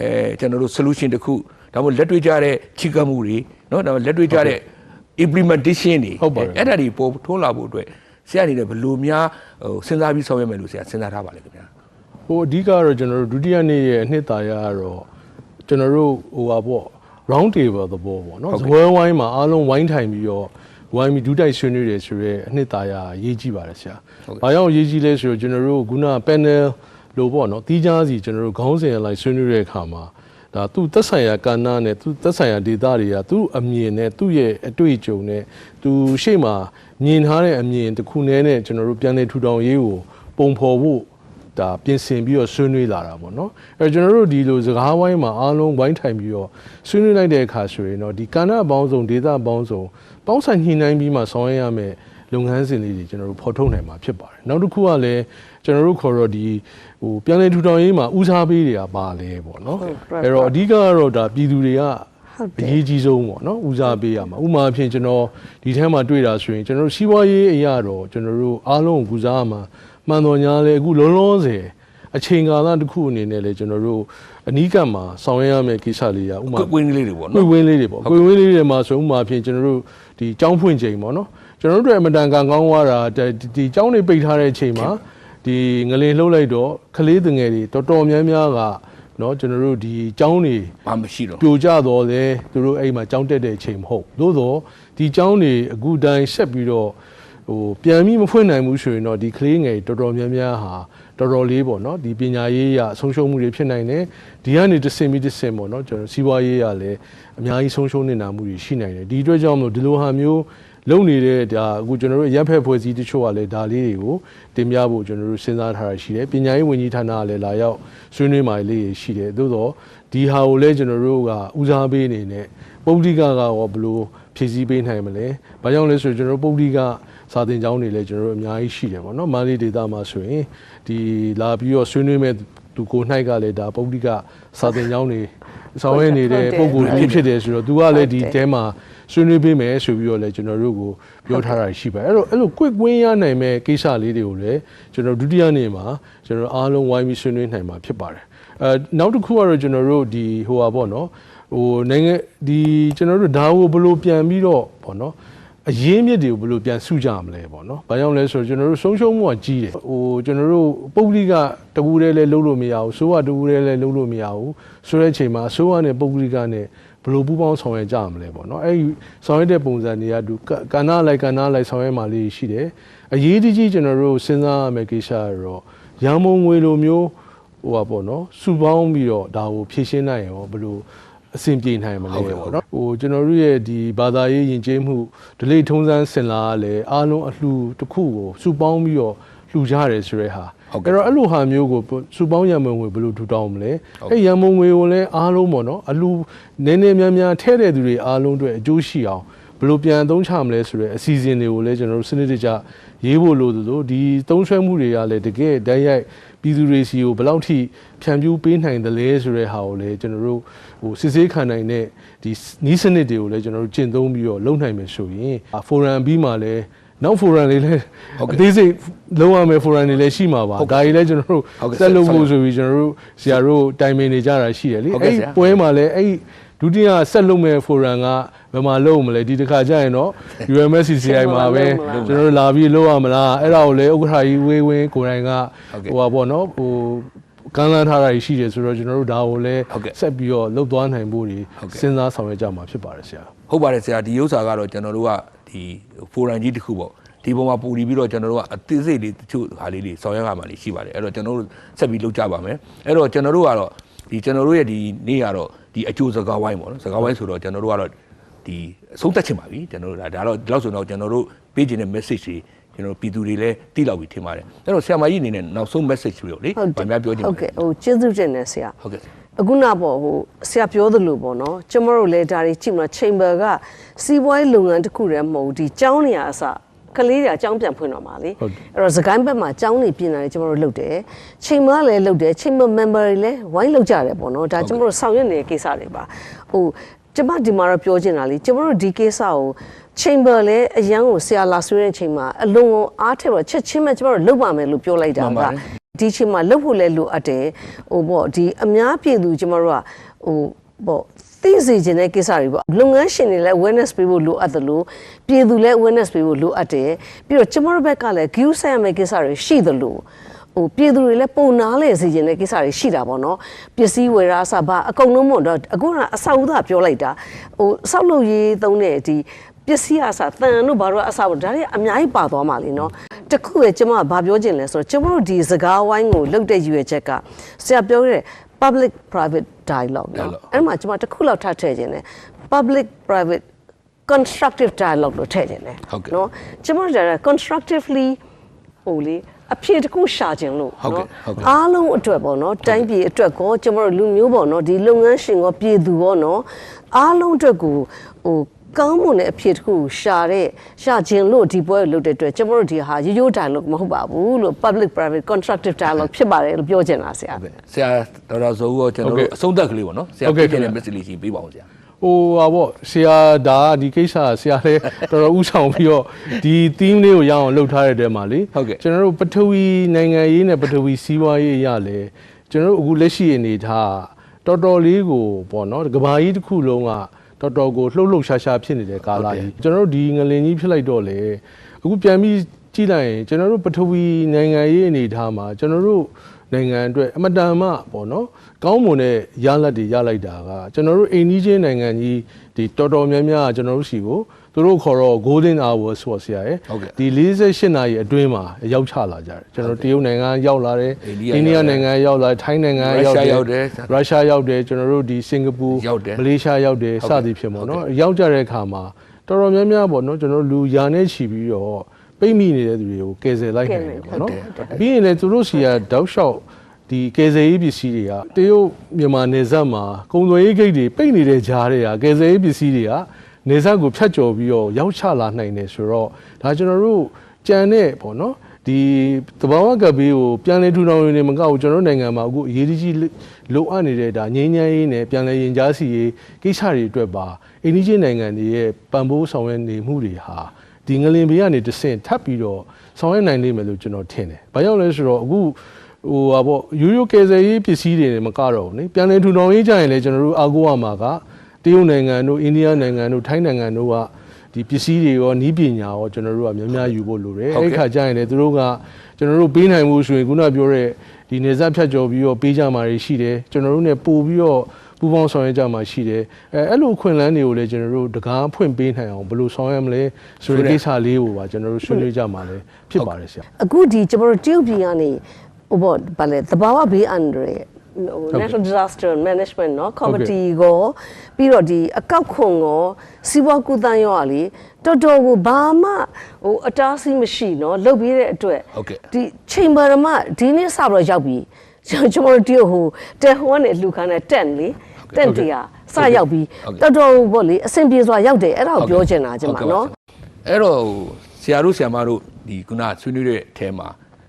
အဲကျွန်တော်တို့ solution တစ်ခုဒါမှမဟုတ်လက်တွေ့ကြတဲ့ချီကပ်မှုတွေเนาะဒါမှမဟုတ်လက်တွေ့ကြတဲ့ implementation တွေ ဟုတ်ပါတယ် အဲ့ဒါတွေပေါ်ထွန်းလာဖို့အတွက်ဆရာအနေနဲ့ဘယ်လိုများဟိုစဉ်းစားပြီးဆောင်ရွက်မယ်လို့ဆရာစဉ်းစားထားပါလဲခင်ဗျာ ဟိုအဓိကတော့ကျွန်တော်တို့ဒုတိယနေ့ရဲ့အနှစ်သာရကတော့ကျွန်တော်တို့ဟိုပါပေါ့ round table သဘောပေါ့နော်ဇပွဲဝိုင်းမှာအားလုံးဝိုင်းထိုင်ပြီးတော့ဝိုင်းပြီးဒုတိုက်ဆွေးနွေးတယ်ဆိုရဲအနှစ်သာရရေးကြည့်ပါတယ်ဆရာ။ဘာကြောင့်ရေးကြည့်လဲဆိုတော့ကျွန်တော်တို့ခုန panel လို့ပေါ့နော်တီးခြားစီကျွန်တော်တို့ခေါင်းစဉ်အလိုက်ဆွေးနွေးတဲ့အခါမှာဒါသူသက်ဆိုင်ရာကဏ္ဍနဲ့သူသက်ဆိုင်ရာဒေသတွေကသူ့အမြင်နဲ့သူ့ရဲ့အတွေ့အကြုံနဲ့သူရှေ့မှာမြင်ထားတဲ့အမြင်တစ်ခုနဲ့နဲ့ကျွန်တော်တို့ပြန်လည်ထူထောင်ရေးကိုပုံဖော်ဖို့ဒါပြင်ဆင်ပြီးတော့ဆွေးနွေးလာတာပေါ့နော်အဲကျွန်တော်တို့ဒီလိုစကားဝိုင်းမှာအားလုံးဝိုင်းထိုင်ပြီးတော့ဆွေးနွေးလိုက်တဲ့အခါဆိုရင်တော့ဒီကဏ္ဍပေါင်းစုံဒေသပေါင်းစုံပေါင်းဆိုင်ညှိနှိုင်းပြီးမှဆောင်ရွက်ရမယ်လုပ်ငန်းစဉ်လေးတွေကျွန်တော်တို့ဖော်ထုတ်နိုင်မှာဖြစ်ပါတယ်နောက်တစ်ခုကလည်း ကျွန်တော်တို့ခေါ်တော့ဒီဟိုပြန်လည်ထူထောင်ရေးမှာဦးစားပေးတွေကပါလဲပေါ့နော်အဲ့တော့အဓိကကတော့ဒါပြည်သူတွေကဟုတ်တယ်အရေးကြီးဆုံးပေါ့နော်ဦးစားပေးရမှာဥပမာအဖြစ်ကျွန်တော်ဒီထဲမှာတွေ့တာဆိုရင်ကျွန်တော်တို့စီးပွားရေးအရာတော့ကျွန်တော်တို့အားလုံးကိုကူစားရမှာမှန်တော်ညာလဲအခုလုံးလုံးစေအချိန်ကာလတစ်ခုအနေနဲ့လဲကျွန်တော်တို့အနီးကပ်မှာဆောင်ရွက်ရမယ့်ကိစ္စလေးရဥပမာကွက်ကွင်းလေးတွေပေါ့ကွေနော်ဝင်းလေးတွေပေါ့ကွေဝင်းလေးတွေမှာဆိုဥပမာအဖြစ်ကျွန်တော်တို့ဒီចောင်းဖွင့်ချိန်ပေါ့နော်ကျွန်တော်တို့အတွက်အမတန်ကန်ကောင်းသွားတာဒီဒီចောင်းတွေပိတ်ထားတဲ့ချိန်မှာ ဒီငလင်လှုပ်လိုက်တော့ကလေးတငယ်တွေတော်တော်များများကเนาะကျွန်တော်တို့ဒီចောင်းတွေ ဘာမှမရှိတော့ ပြိုကျတော့လေသူတို့အဲ့မှာကြောင်းတက်တဲ့အချိန်မဟုတ်သို့တော့ဒီကြောင်းတွေအခုတိုင်းဆက်ပြီးတော့ဟိုပြန်ပြီးမဖွင့်နိုင်ဘူးဆိုရင်တော့ဒီကလေးငယ်တော်တော်များများဟာတော်တော်လေးပေါ့နော်ဒီပညာရေးရဆုံးရှုံးမှုတွေဖြစ်နိုင်တယ်ဒီကနေတစ်ဆင့်ပြီးတစ်ဆင့်ပေါ့နော်ကျွန်တော်စီးပွားရေးရလည်းအများကြီးဆုံးရှုံးနေတာမှုတွေရှိနိုင်တယ်ဒီအတွက်ကြောင့်မလို့ဒီလိုဟာမျိုး လုံနေတဲ့ဒါအခုကျွန်တော်တို့ရပ်ဖက်ဖွဲ့စည်းတချို့ကလည်းဒါလေးတွေကိုတင်ပြဖို့ကျွန်တော်တို့စဉ်းစားထားတာရှိတယ်ပညာရေးဝန်ကြီးဌာနကလည်းလာရောက်ဆွေးနွေးမှလေးတွေရှိတယ်သို့တော့ဒီဟာကိုလည်းကျွန်တော်တို့ကဦးစားပေးအနေနဲ့ပုဂ္ဂလိကကရောဘယ်လိုဖြည့်ဆည်းပေးနိုင်မလဲ။ဘာကြောင့်လဲဆိုတော့ကျွန်တော်တို့ပုဂ္ဂလိကစာသင်ကျောင်းတွေလည်းကျွန်တော်တို့အများကြီးရှိတယ်ပေါ့နော်။မန္တလေးဒေသမှာဆိုရင်ဒီလာပြီးတော့ဆွေးနွေးမဲ့ သူကို၌ကလည်းဒါပုဂ္ဂလိကစာသင်ကျောင်းတွေဆောင်ရွက်နေတဲ့ပုံကိုယ်ဖြစ်ဖြစ်တယ်ဆိုတော့သူကလည်းဒီတဲမှာဆွေးနွေးပေးမယ်ဆိုပြီးတော့လည်းကျွန်တော်တို့ကိုပြောထားတာရှိပါတယ်အဲ့တော့အဲ့လို quick win ရနိုင်မဲ့ကိစ္စလေးတွေကိုလည်းကျွန်တော်ဒုတိယနေ့မှာကျွန်တော်အားလုံးဝိုင်းပြီးဆွေးနွေးနိုင်မှာဖြစ်ပါတယ်အဲနောက်တစ်ခုကတော့ကျွန်တော်တို့ဒီဟိုပါပေါ့နော်ဟိုနိုင်ငံဒီကျွန်တော်တို့ဒါကိုဘယ်လိုပြန်ပြီးတော့ပေါ့နော် အရင်းမြစ်တွေကိုဘယ်လိုပြန်စုကြမလဲပေါ့နော်။ဘာကြောင့်လဲဆိုတော့ကျွန်တော်တို့ဆုံးရှုံးမှုကကြီးတယ်။ဟိုကျွန်တော်တို့ပုဂ္ဂလိကတကူတည်းလည်းလုံးလို့မရဘူး။ဆိုးကတကူတည်းလည်းလုံးလို့မရဘူး။ဆိုတဲ့အချိန်မှာဆိုးကနဲ့ပုဂ္ဂလိကနဲ့ဘယ်လိုပူးပေါင်းဆောင်ရွက်ကြမလဲပေါ့နော်။အဲဒီဆောင်ရွက်တဲ့ပုံစံတွေကသူကကဏ္ဍလိုက်ကဏ္ဍလိုက်ဆောင်ရွက်မှလေးရှိတယ်။အရေးတကြီးကျွန်တော်တို့စဉ်းစားရမယ့်ကိစ္စကတော့ရန်မုံငွေလိုမျိုးဟိုပါပေါ့နော်။စုပေါင်းပြီးတော့ဒါကိုဖြည့်ရှင်းနိုင်ရောဘယ်လို အဆင်ပြေနိုင်မလဲပေါ့နော်ဟိုကျွန်တော်တို့ရဲ့ဒီဘာသာရေးယဉ်ကျေးမှုဒလိထုံးစမ်းစင်လာကလည်းအားလုံးအလှူတစ်ခုကိုစုပေါင်းပြီးတော့လှူကြရတယ်ဆိုတဲ့ဟာအဲ့တော့အဲ့လိုဟာမျိုးကိုစုပေါင်းရံမုံငွေဘယ်လိုထူထောင်မလဲအဲ့ရံမုံငွေကိုလည်းအားလုံးပေါ့နော်အလှူနည်းနည်းများများထဲတဲ့သူတွေအားလုံးအတွက်အကျိုးရှိအောင်ဘယ်လိုပြန်သုံးချမလဲဆိုတဲ့အစီအစဉ်တွေကိုလည်းကျွန်တော်တို့စနစ်တကျရေးဖို့လိုသလိုဒီသုံးဆွဲမှုတွေကလည်းတကယ်တန်းရိုက် ပြည်သူတွေစီကိုဘယ်လောက်ထိဖြန့်ဖြူးပေးနိုင်တယ်လဲဆိုတဲ့ဟာကိုလည်းကျွန်တော်တို့ဟိုစစ်ဆေးခံနိုင်တဲ့ဒီနီးစနစ်တွေကိုလည်းကျွန်တော်တို့ကျင့်သုံးပြီးတော့လုပ်နိုင်မယ်ဆိုရင်ဖိုရမ်ပြီးမှလည်းနောက်ဖိုရမ်လေးလည်းအသေးစိတ်လုံးဝမယ်ဖိုရမ်တွေလည်းရှိမှာပါဒါကြီးလည်းကျွန်တော်တို့ဆက်လုပ်ဖို့ဆိုပြီးကျွန်တော်တို့ဆရာတို့တိုင်ပင်နေကြတာရှိတယ်လေအဲ့ဒီပွဲမှာလည်းအဲ့ဒီဒုတိယဆက်လုပ်မဲ့ဖိုရမ်က ဘယ်မှာလုပ်မလဲဒီတစ်ခါကျရင်တော့ UMSCCI မှာပဲကျွန်တော်တို့လာပြီးလုပ်ရမလားအဲ့ဒါကိုလည်းဥက္ကဋ္ဌကြီးဝေးဝင်းကိုယ်တိုင်ကဟိုပါပေါ့နော်ဟိုကမ်းလှမ်းထားတာရှိတယ်ဆိုတော့ကျွန်တော်တို့ဒါကိုလည်းဆက်ပြီးတော့လှုပ်သွားနိုင်ဖို့တွေစဉ်းစားဆောင်ရွက်ကြမှာဖြစ်ပါတယ်ဆရာဟုတ်ပါတယ်ဆရာဒီဥစ္စာကတော့ကျွန်တော်တို့ကဒီဖိုရမ်ကြီးတစ်ခုပေါ့ဒီပုံမှာပူတည်ပြီးတော့ကျွန်တော်တို့ကအသေးစိတ်လေးတချို့ဟာလေးတွေဆောင်ရွက်ရမှာလေးရှိပါတယ်အဲ့တော့ကျွန်တော်တို့ဆက်ပြီးလုပ်ကြပါမယ်အဲ့တော့ကျွန်တော်တို့ကတော့ဒီကျွန်တော်တို့ရဲ့ဒီနေ့ကတော့ဒီအကျိုးစကားဝိုင်းပေါ့နော်စကားဝိုင်းဆိုတော့ကျွန်တော်တို့ကတော့ ဒီအဆုံးသက်ချင်ပါပြီကျွန်တော်တို့ဒါဒါတော့ဒီလောက်ဆိုတော့ကျွန်တော်တို့ပေးခြင်းတဲ့ message တွေကျွန်တော်ပြည်သူတွေလည်းသိလောက်ပြီထင်ပါတယ်အဲ့တော့ဆရာမကြီးအနေနဲ့နောက်ဆုံး message တွေလေဟုတ်ဗာများပြောချင်ဟုတ်ကဲ့ဟိုကျေးဇူးတင်တယ်ဆရာဟုတ်ကဲ့အခုနပေါ့ဟိုဆရာပြောသလိုပေါ့နော်ကျမတို့လည်းဒါတွေကြည့်မလား chamber ကစီးပွားရေးလုပ်ငန်းတစ်ခုတည်းမဟုတ်ဘူးဒီကျောင်းနေရာအစကလေးတွေအကြောင်းပြန်ဖွင့်တော့မှာလေအဲ့တော့စကိုင်းဘက်မှာကျောင်းနေပြင်လာတယ်ကျမတို့လုပ်တယ် chamber လည်းလုပ်တယ် chamber member တွေလည်းဝိုင်းလုပ်ကြတယ်ပေါ့နော်ဒါကျမတို့ဆောင်ရွက်နေတဲ့ကိစ္စတွေပါဟို ကျမဒီမှာတော့ပြောချင်တာလေကျမတို့ဒီကိစ္စကို chamber လဲအရန်ကိုဆရာလာဆွေးတဲ့အချိန်မှာအလုံးကိုအားထည့်ပြီးတော့ချက်ချင်းပဲကျမတို့လုပ်ပါမယ်လို့ပြောလိုက်တာမှန်ပါကတယ်ဒီချိန်မှာလုပ်ဖို့လဲလိုအပ်တယ်ဟိုပေါ့ဒီအများပြည်သူကျမတို့ကဟိုပေါ့သိစေခြင်းတဲ့ကိစ္စတွေပေါ့လုပ်ငန်းရှင်တွေလည်း awareness ပေးဖို့လိုအပ်တယ်လို့ပြည်သူလည်း awareness ပေးဖို့လိုအပ်တယ်ပြီးတော့ကျမတို့ဘက်ကလည်း view ဆက်ရမယ့်ကိစ္စတွေရှိသလို ဟိုပြည်သူတွေလည်းပုံနာလဲစေခြင်းတဲ့ကိစ္စတွေရှိတာပေါ့နော်ပစ္စည်းဝယ်ရာအစဘာအကုန်လုံးမို့တော့အခုကအဆောက်အဦကပြောလိုက်တာဟိုဆောက်လုပ်ရေးသုံးတဲ့ဒီပစ္စည်းအစတန်တို့ဘာလို့အစဘာဒါတွေအများကြီးပါသွားမှာလीเนาะတခုပဲကျွန်မကဘာပြောချင်လဲဆိုတော့ကျွန်တော်တို့ဒီစကားဝိုင်းကိုလုတ်တဲ့ရွေချက်ကဆရာပြောခဲ့တဲ့ public private dialogue เนาะ Dialogue အဲ့မှာကျွန်မတစ်ခုလောက်ထပ်ထည့်ခြင်းတယ် public private constructive dialogue လို့ထည့်ခြင်းတယ် ဟုတ်ကဲ့ เนาะကျွန်မတို့က constructively ဟိုလေ အဖြေတစ်ခုရှာခြင်းလို့နော်အားလုံးအတွက်ပေါ့နော်တိုင်းပြည်အတွက်ကောကျမတို့လူမျိုးပေါ့နော်ဒီလုပ်ငန်းရှင်ကောပြည်သူပေါ့နော်အားလုံးအတွက်ကိုဟိုကောင်းမွန်တဲ့အဖြစ်တစ်ခုရှာတဲ့ရှာခြင်းလို့ဒီပွဲလုပ်တဲ့အတွက်ကျွန်တော်တို့ဒီဟာရိုးရိုး dialogue မဟုတ်ပါဘူးလို့ public private constructive dialogue ဖြစ်ပါတယ်လို့ပြောချင်တာဆရာဆရာဒေါက်တာဇော်ဦးရောကျွန်တော်တို့အဆုံးသတ်ကလေးပေါ့နော်ဆရာပြည့်တဲ့ message လေးကြီးပေးပါဦးဆရာ ဟိုဟာပေါ့ဆရာဒါကဒီကိစ္စကဆရာလည်းတော်တော်ဥဆောင်ပြီးတော့ဒီ theme လေးကိုရအောင်လှုပ်ထားတဲ့တဲမှာလေဟုတ်ကဲ့ကျွန်တော်တို့ပထဝီနိုင်ငံရေးနဲ့ပထဝီစီးပွားရေးအရလဲကျွန်တော်တို့အခုလက်ရှိအနေထားတော်တော်လေးကိုပေါ့နော်ကဘာကြီးတစ်ခုလုံးကတော်တော်ကိုလှုပ်လှုပ်ရှားရှားဖြစ်နေတဲ့ကာလကြီးကျွန်တော်တို့ဒီငလင်ကြီးဖြစ်လိုက်တော့လေအခုပြန်ပြီးကြည့်လိုက်ရင်ကျွန်တော်တို့ပထဝီနိုင်ငံရေးအနေထားမှာကျွန်တော်တို့ နိုင်ငံအတွက်အမတန်မှပေါ့နော်ကောင်းမွန်တဲ့ရလဒ်တွေရလိုက်တာကကျွန်တော်တို့အိန္ဒိချင်းနိုင်ငံကြီးဒီတော်တော်များများကကျွန်တော်တို့ရှိကိုသူတို့ခေါ်တော့ golden hours ဆိုဆရာရဲ့ဟုတ်ကဲ့ဒီ48နာရီအတွင်းမှာရောက်ချလာကြတယ်ကျွန်တော်တို့တရုတ်နိုင်ငံရောက်လာတယ်အိအိန္န္ဒိဒိယယနိုနိုင်ငံင်ရောက်လာတယ်ထိုင်းနိုင်ငံရုရှားရောက်တယ်ရောက်တယ်ရုရှားရောက်တယ်ကျွန်တော်တို့ဒီစင်ကာပူရောက်တယ်မလေးရှားရောက်တယ်ဟုတ်စကဲ့သည်ဖြင့်ပေါ့နော်ရောက်ကြတဲ့အခါမှာတော်တော်များများပေါ့နော်ကျွန်တော်တို့လူယာနဲ့ချီပြီးတော့ ပိတ်မိနေတဲ့သူတွေကိုကယ်ဆယ်လိုက်နိုင်တယ်ပေါ့နော်ဟုတ်တယ်ပြီးရင်လည်းသူတို့စီကတောက်လျှောက်ဒီကယ်ဆယ်ရေးပစ္စည်းတွေကတရုတ်မြန်မာနယ်စပ်မှာကုန်သွယ်ရေးဂိတ်တွေပိတ်နေတဲ့ကြားတွေကကယ်ဆယ်ရေးပစ္စည်းတွေကနေစပ်ကိုဖြတ်ကျော်ပြီးတော့ရောက်ချလာနိုင်တယ်ဆိုတော့ဒါကျွန်တော်တို့ကြံတဲ့ပေါ့နော်ဒီတဘာဝကပ်ဘေးကိုပြန်လည်ထူထောင်နေမကောက်ဘူးကျွန်တော်တို့နိုင်ငံမှာအခုအရေးကြီးလိုအပ်နေတဲ့ဒါငြိမ်းချမ်းရေးနဲ့ပြန်လည်ရင်ကြားစီရေးကိစ္စတွေအတွက်ပါအိန္ဒိချင်းနိုင်ငံတွေရဲ့ပံ့ပိုးဆောင်ရွက်နေမှုတွေဟာ ဒီငလင်ဘေးကနေတဆင့်ထပ်ပြီးတော့ဆောင်ရွက်နိုင်လိမ့်မယ်လို့ကျွန်တော်ထင်တယ်။ဘာကြောင့်လဲဆိုတော့အခုဟိုဟာပေါ့ရိုးရိုးကယ်ဆယ်ရေးပစ္စည်းတွေနဲ့မကတော့ဘူးလေပြန်လည်ထူထောင်ရေးကြရင်လည်းကျွန်တော်တို့အားကိုးရမှာကတရုတ်နိုင်ငံတို့အိန္ဒိယနိုင်ငံတို့ထိုင်းနိုင်ငံတို့ကဒီပစ္စည်းတွေရောနီးပညာရောကျွန်တော်တို့ကများများယူဖို့လိုတယ်ဟုတ်ကဲ့အဲ့ဒီခါကျရင်လည်းသူတို့ကကျွန်တော်တို့ပေးနိုင်မှုဆိုရင်ခုနပြောတဲ့ဒီနေဆက်ဖြတ်ကျော်ပြီးတော့ပေးကြမှာတွေရှိတယ်ကျွန်တော်တို့ ਨੇ ပို့ပြီးတော့ ပူပေါင်းဆောင်ရွက်ကြမှာရှိတယ်အဲအဲ့လိုအခွင့်အလမ်းတွေကိုလည်းကျွန်တော်တို့တကားဖွင့်ပေးနိုင်အောင်ဘယ်လိုဆောင်ရွက်မလဲဆိုတဲ့ကိစ္စလေးကိုပါကျွန်တော်တို့ဆွေးနွေးကြမှာလည်းဖြစ်ပါတယ်ဆရာ အခုဒီကျွန်တော်တို့တရုတ်ပြည်ကနေဟိုပေါ့ဗာလေသဘာဝဘေးအန္တရာယ်ဟို National Disaster Management เนาะ Committee ကိုပြီးတော့ဒီအကောက်ခွန်ကိုစီးပွားကူတန်းရောอ่ะလေတော်တော်ကိုဘာမှဟိုအတားအဆီးမရှိเนาะလုတ်ပြီးတဲ့အတွက် ဟုတ်ကဲ့ ဒီ chamber မှာဒီနေ့စပြီးတော့ရောက်ပြီ ကျွန်ကျွန်တော်တို့တရုတ်ဟိုတဲဟိုကနေလှူခါနဲ့တန့်လေတန့်တရားစရောက်ပြီးတော်တော်ပေါ့လေအဆင်ပြေစွာရောက်တယ်အဲ့ဒါကိုပြောချင်တာကျမနော်အဲ့တော့ဆရာတို့ဆရာမတို့ဒီခုနဆွေးနွေးတဲ့အထဲမှာ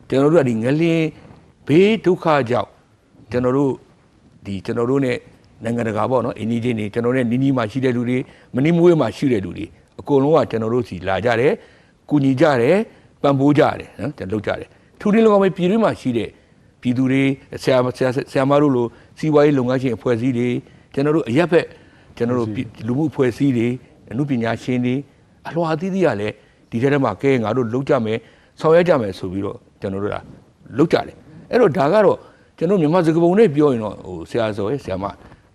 ကျွန်တော်တို့ကဒီငလင်းဘေးဒုက္ခကြောင့်ကျွန်တော်တို့ဒီကျွန်တော်တို့ ਨੇ နိုင်ငံတကာပေါ့နော်အင်းကြီးချင်းတွေကျွန်တော်တို့ ਨੇ နီးနီးမှာရှိတဲ့လူတွေမနီးမွေးမှာရှိတဲ့လူတွေအကုန်လုံးကကျွန်တော်တို့စီလာကြတယ်၊ကူညီကြတယ်၊ပံ့ပိုးကြတယ်နော်ကျွန်တော်လုပ်ကြတယ်ထူထူးလောက်ပဲပြည်တွင်းမှာရှိတဲ့ ပြည်သူတွေဆရာဆရာဆရာမတို့လိုစီးပွားရေးလုပ်ငန်းရှင်အဖွဲ့အစည်းတွေကျွန်တော်တို့အရက်ဖက်ကျွန်တော်တို့ပြည်လူမှုအဖွဲ့အစည်းတွေအမှုပညာရှင်တွေအလွာအသီးသီးကလည်းဒီထဲထဲမှာကဲငါတို့လုံးကြမယ်ဆောင်ရွက်ကြမယ်ဆိုပြီးတော့ကျွန်တော်တို့ကလုံးကြတယ်အဲ့တော့ဒါကတော့ကျွန်တော်မြန်မာစကားပုံနဲ့ပြောရင်တော့ဟိုဆရာစောရဲ့ဆရာမ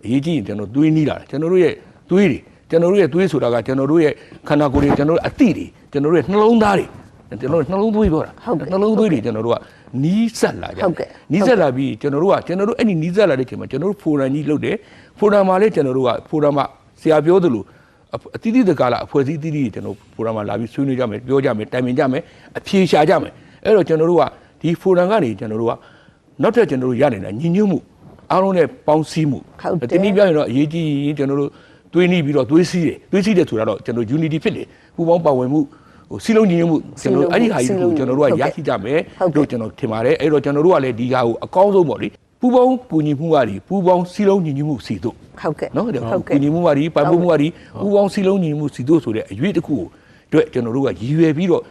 အရေးကြီးရင်ကျွန်တော်တွေးနီးလာတယ်ကျွန်တော်တို့ရဲ့တွေးတွေကျွန်တော်တို့ရဲ့တွေးဆိုတာကကျွန်တော်တို့ရဲ့ခန္ဓာကိုယ်တွေကျွန်တော်တို့အသည့်တွေကျွန်တော်တို့ရဲ့နှလုံးသားတွေကျွန်တော်တို့နှလုံးသွေးပြောတာဟုတ်ကဲ့နှလုံးသွေးတွေကျွန်တော်တို့က နီးစက်လာကြဟုတ်ကဲ့နီးစက်လာပြီးကျွန်တော်တို့ကကျွန်တော်တို့အဲ့ဒီနီးစက်လာတဲ့အချိန်မှာကျွန်တော်တို့ဖိုရမ်ကြီးလုပ်တယ်ဖိုရမ်မှာလည်းကျွန်တော်တို့ကဖိုရမ်မှာဆရာပြောသလိုအအသီးသီးတကားလာအဖွဲ့အစည်းအသီးသီးကျွန်တော်ဖိုရမ်မှာလာပြီးဆွေးနွေးကြမယ်ပြောကြမယ်တိုင်ပင်ကြမယ်အဖြေရှာကြမယ်အဲ့တော့ကျွန်တော်တို့ကဒီဖိုရမ်ကနေကျွန်တော်တို့ကနောက်ထပ်ကျွန်တော်တို့ရနေတာညီညွတ်မှုအားလုံးနဲ့ပေါင်းစည်းမှုဟုတ်တယ်ဒီနည်းပြောရင်တော့အရေးကြီးရင်ကျွန်တော်တို့သွေးနီးပြီးတော့သွေးစည်းတယ်သွေးစည်းတယ်ဆိုတာတော့ကျွန်တော် unity ဖြစ်တယ်ပူပေါင်းပါဝင်မှု ဟိုစီလုံးညီညွတ်မှုကျွန်တော်တို့အဲ့ဒီဟာကြီးကိုကျွန်တော်တို့ကရရှိကြမယ်လို့ကျွန်တော်ထင်ပါတယ်အဲ့တော့ကျွန်တော်တို့ကလည်းဒီဟာကိုအကောင်းဆုံးပေါ့လေ ပူပေါင်းကူညီမှုကဒီပူပေါင်းစီလုံးညီညွတ်မှုစီတို့ ဟုတ်ကဲ့ နော် ဟုတ် ကူ ကဲ့ ညီမှုကဒီပံ့ပိုးမှုကဒီပူပေါင်းစီလုံးညီညွတ်မှုစီတို့ဆိုတဲ့အရွေးတစ်ခုကိုအတွက်ကျွန်တော်တို့ကရည်ရွယ်ပြီးတော့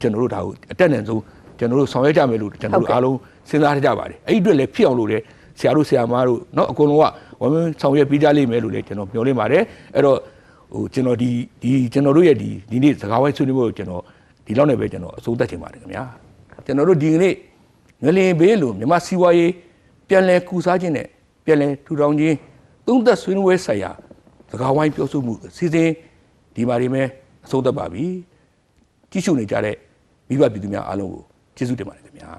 ကျွန်တော်တို့ဒါကိုအတက်နဲ့ဆုံးကျွန်တော်တို့ဆောင်ရွက်ကြမယ်လို့ကျွန်တော်တို့အားလုံးစဉ်းစားထားကြပါတယ်အဲ့ဒီအတွက်လည်းဖြစ်အောင်လို့လည်းဆရာတို့ဆရာမတို့เนาะအကုန်လုံးကဝမ်းမင်းဆောင်ရွက်ပြီးကြလိမ့်မယ်လို့လည်းကျွန်တော်မျှော်လင့်ပါတယ်အဲ့တော့ ဟိုကျွန်တော်ဒီဒီကျွန်တော်တို့ရဲ့ဒီဒီနေ့စကားဝိုင်းဆွေးနွေးမှုကိုကျွန်တော်ဒီလောက်နဲ့ပဲကျွန်တော်အဆုံးသတ်ချင်ပါတယ်ခင်ဗျာကျွန်တော်တို့ဒီကနေ့ငလင်ဘေးလို့မြမစီဝါရေးပြန်လဲကူစားခြင်းနဲ့ပြန်လဲထူထောင်ခြင်းသုံးသက်ဆွေးနွေးပွဲဆိုင်ရာစကားဝိုင်းပြောဆိုမှုအစီအစဉ်ဒီမှာဒီမဲ့အဆုံးသတ်ပါပြီကြည့်ရှုနေကြတဲ့မိဘပြည်သူများအားလုံးကိုကျေးဇူးတင်ပါတယ်ခင်ဗျာ